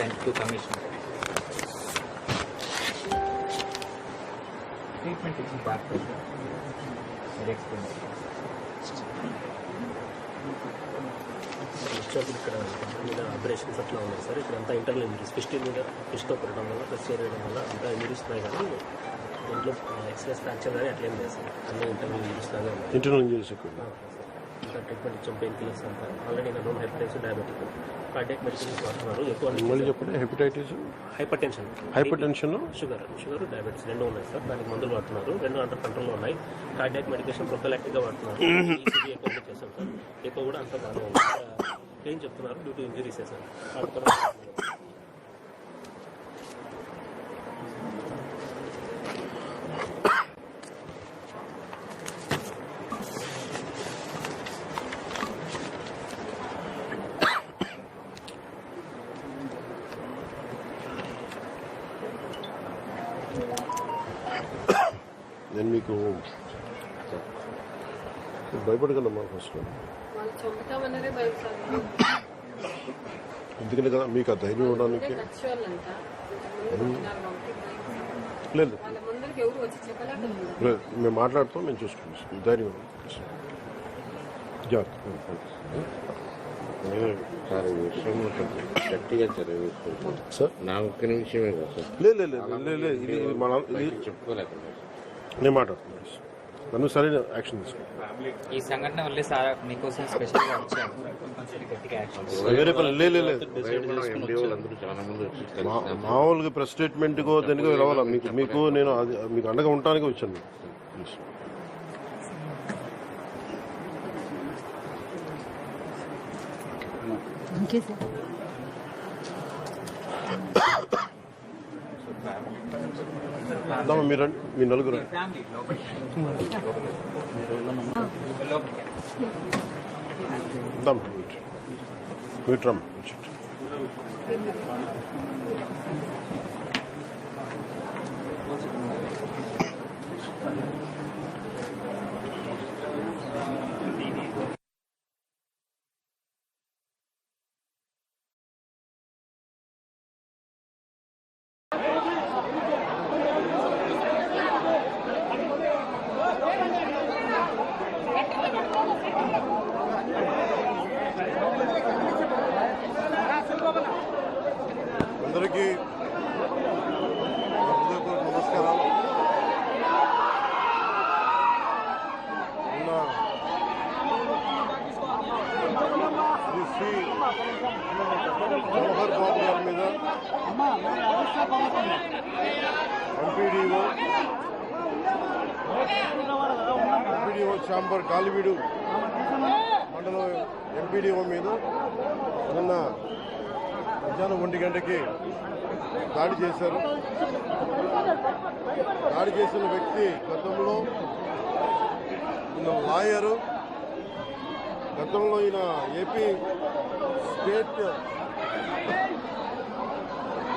sent to commission. Treatment is. Very expensive. వచ్చేప్పుడు ఇక్కడ మీద అబ్రేషన్స్ అట్లా ఉన్నాయి సార్. ఇక్కడ అంతా ఇంటర్నల్ ఇంజరీస్ ఫిస్ట్ మీద ఫిస్ట్తో పెట్టడం వల్ల ప్రెస్ చేయడం వల్ల అంతా ఇంజరీస్ ఉన్నాయి కానీ దీంట్లో ఎక్స్ప్రెస్ ఫ్రాక్చర్ కానీ అట్లేం లేదు సార్. అన్ని ఇంటర్నల్ ఇంజరీస్ లాగా ఇంటర్నల్ ఇంజరీస్ ఎక్కువ. ట్రీట్మెంట్ ఇచ్చాం పెయిన్ కిల్లర్స్ అంతా already known hepatitis diabetic cardiac medicines వాడుతున్నారు. మళ్ళీ ఎక్కువ చెప్పండి hepatitis hypertension hypertension sugar sugar diabetes రెండు ఉన్నాయి సార్. దానికి మందులు వాడుతున్నారు. రెండు అండర్ కంట్రోల్లో ఉన్నాయి. కార్డియాక్ మెడికేషన్ ప్రొఫైలాక్టిక్గా వాడుతున్నారు. ఎక్కువ చేశాం సార్. ఎక్కువ కూడా అంత బాగానే ఉంది. ఏం చెప్తున్నారు డ్యూ టు ఇంజరీసే సార్. నేను మీకు భయపడగలమ్మా ఫస్ట్. ఎందుకని కదా మీకు ఆ ధైర్యం ఇవ్వడానికి. లేదు. లేదు మేము మాట్లాడుతాం మేము చూసుకుంటాం ధైర్యం సార్? నా ఒక్క నిమిషమే కదా సార్. లేదు లేదు లేదు లేదు లేదు. ఇది ఇది మన చెప్పుకోలేకుండా నేను మాట్లాడుతున్నాను. నన్ను సరైన యాక్షన్ ఈ సంఘటన వల్లే సార్ మీకోసం మామూలుగా ప్రెస్ స్టేట్మెంట్కో దేనికో రావాలా? మీకు మీకు నేను మీకు అండగా ఉండటానికి వచ్చాను. ప్లీజ్ అమ్మా, మీరు మీ నలుగురు రండి. ఫ్యామిలీ జవహర్ బాబు గారి మీద ఎంపీడీఓ ఎంపీడీఓ చాంబర్ కాలివీడు మండలం ఎంపీడీఓ మీద నిన్న మధ్యాహ్నం ఒంటి గంటకి దాడి చేశారు. దాడి చేసిన వ్యక్తి గతంలో ఈయన లాయరు గతంలో ఈయన ఏపీ స్టేట్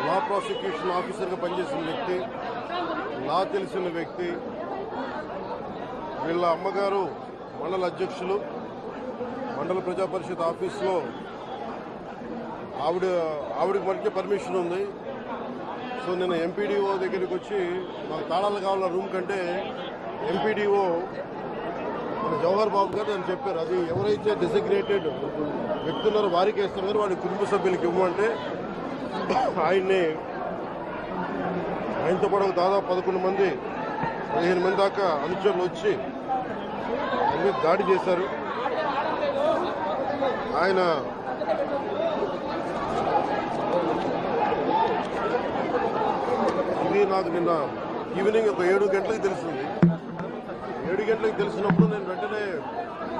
లా ప్రాసిక్యూషన్ ఆఫీసర్గా పనిచేసిన వ్యక్తి లా తెలిసిన వ్యక్తి వీళ్ళ అమ్మగారు మండల అధ్యక్షులు మండల ప్రజా పరిషత్ ఆఫీస్లో ఆవిడ ఆవిడకి మనకి పర్మిషన్ ఉంది. సో నేను ఎంపీడీఓ దగ్గరికి వచ్చి మాకు తాళాలు కావాల రూమ్ కంటే ఎంపీడీఓ జవహర్ బాబు గారు అని చెప్పారు అది ఎవరైతే డిసిగ్నేటెడ్ వ్యక్తి వారికి వేస్తాం వాడి కుటుంబ సభ్యులకి ఇవ్వమంటే ఆయన్ని ఆయనతో పాటు దాదాపు పదకొండు మంది పదిహేను మంది దాకా అనుచరులు వచ్చి ఆయన దాడి చేశారు. ఆయన ఇది నాకు నిన్న ఈవినింగ్ ఒక ఏడు గంటలకు తెలిసింది. ఏడు గంటలకు తెలిసినప్పుడు నేను వెంటనే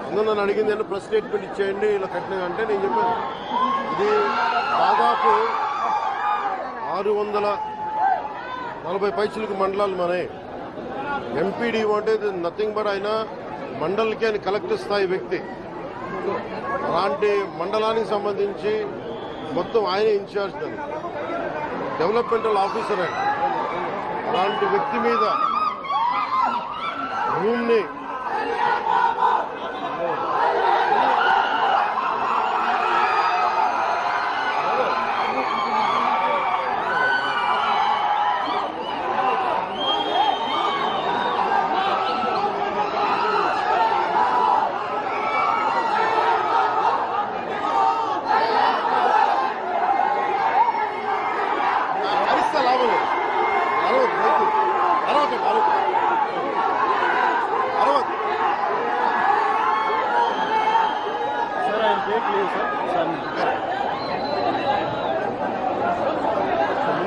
అందరూ నన్ను అడిగింది అని ప్రెస్ స్టేట్మెంట్ ఇచ్చేయండి ఇలా కట్టిన అంటే నేను చెప్పాను. ఇది దాదాపు ఆరు వందల నలభై పైసలకు మండలాలు మనే ఎంపీడీ అంటే నథింగ్ బట్ ఆయన మండలికి ఆయన కలెక్టర్ స్థాయి వ్యక్తి. అలాంటి మండలానికి సంబంధించి మొత్తం ఆయన ఇన్ఛార్జ్ దాన్ని డెవలప్మెంటల్ ఆఫీసర్ ఆయన. అలాంటి వ్యక్తి మీద Room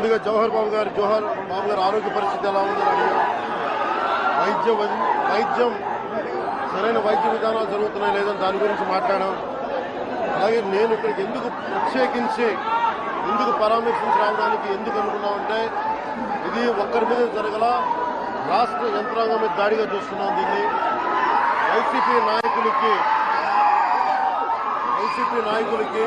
ముందుగా జవహర్ బాబు గారు జవహర్ బాబు గారి ఆరోగ్య పరిస్థితి ఎలా ఉందని అడిగాం వైద్యం వైద్యం సరైన వైద్య విధానాలు జరుగుతున్నాయి లేదని దాని గురించి మాట్లాడాం. అలాగే నేను ఇక్కడికి ఎందుకు ప్రత్యేకించి ఎందుకు పరామర్శించి రావడానికి ఎందుకు అనుకున్నామంటే ఇది ఒక్కరి మీద జరగల రాష్ట్ర యంత్రాంగం మీద దాడిగా చూస్తున్నాం దీన్ని. వైసీపీ నాయకులకి వైసీపీ నాయకులకి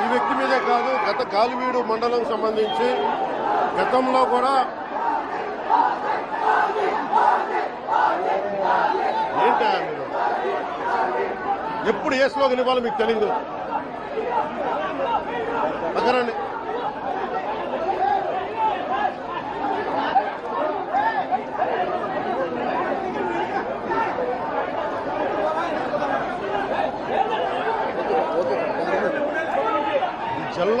వ్యక్తి మీదే కాదు గత గాలివీడు మండలం సంబంధించి గతంలో కూడా ఏంటా ఎప్పుడు ఏ స్లోగన్ ఇవ్వాలో మీకు తెలియదు పక్కరండి ఈ జల్లా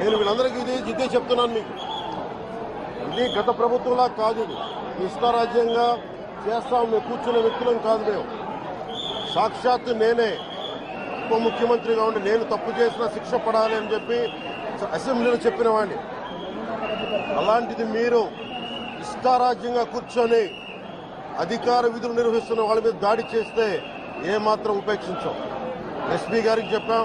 నేను వీళ్ళందరికీ ఇది ఇదే చెప్తున్నాను మీకు. ఇది గత ప్రభుత్వంలా కాదు ఇది. చేస్తాం మేము కూర్చునే వ్యక్తులం కాదు మేము. సాక్షాత్ నేనే ఉప ముఖ్యమంత్రిగా ఉండి నేను తప్పు చేసిన శిక్ష పడాలి అని చెప్పి అసెంబ్లీలో చెప్పిన వాడిని. అలాంటిది మీరు ఇష్టారాజ్యంగా కూర్చొని అధికార విధులు నిర్వహిస్తున్న వాళ్ళ మీద దాడి చేస్తే ఏమాత్రం ఉపేక్షించాం. ఎస్పీ గారికి చెప్పాం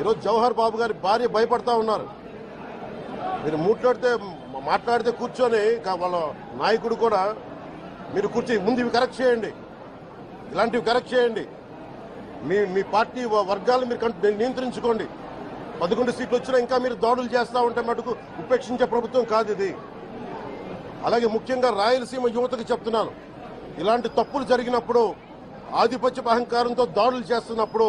ఈరోజు జవహర్ బాబు గారి భార్య భయపడతా ఉన్నారు. మీరు మూట్లాడితే మాట్లాడితే కూర్చొని వాళ్ళ నాయకుడు కూడా మీరు కూర్చొని ముందు ఇవి కరెక్ట్ చేయండి. ఇలాంటివి కరెక్ట్ చేయండి. మీ మీ పార్టీ వర్గాలు మీరు నియంత్రించుకోండి. పదకొండు సీట్లు వచ్చినా ఇంకా మీరు దాడులు చేస్తూ ఉంటే మటుకు ఉపేక్షించే ప్రభుత్వం కాదు ఇది. అలాగే ముఖ్యంగా రాయలసీమ యువతకు చెప్తున్నాను. ఇలాంటి తప్పులు జరిగినప్పుడు ఆధిపత్య అహంకారంతో దాడులు చేస్తున్నప్పుడు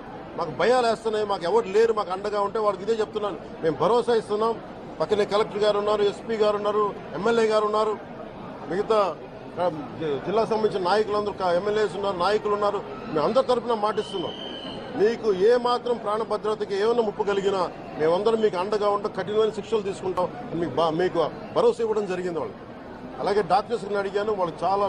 మాకు భయాలు వేస్తున్నాయి మాకు ఎవరు లేరు మాకు అండగా ఉంటే వాళ్ళకి ఇదే చెప్తున్నాను. మేము భరోసా ఇస్తున్నాం. పక్కనే కలెక్టర్ గారు ఉన్నారు ఎస్పీ గారు ఉన్నారు ఎమ్మెల్యే గారు ఉన్నారు. మిగతా జిల్లా సంబంధించిన నాయకులందరూ ఎమ్మెల్యేస్ ఉన్నారు నాయకులు ఉన్నారు. మేము అందరి తరఫున మాటిస్తున్నాం. మీకు ఏ మాత్రం ప్రాణ భద్రతకి ఏమైనా ముప్పు కలిగినా మేమందరం మీకు అండగా ఉంటాం కఠినమైన శిక్షలు తీసుకుంటాం మీకు బా- మీకు భరోసా ఇవ్వడం జరిగింది వాళ్ళు అలాగే డాక్టర్స్ని అడిగాను వాళ్ళు చాలా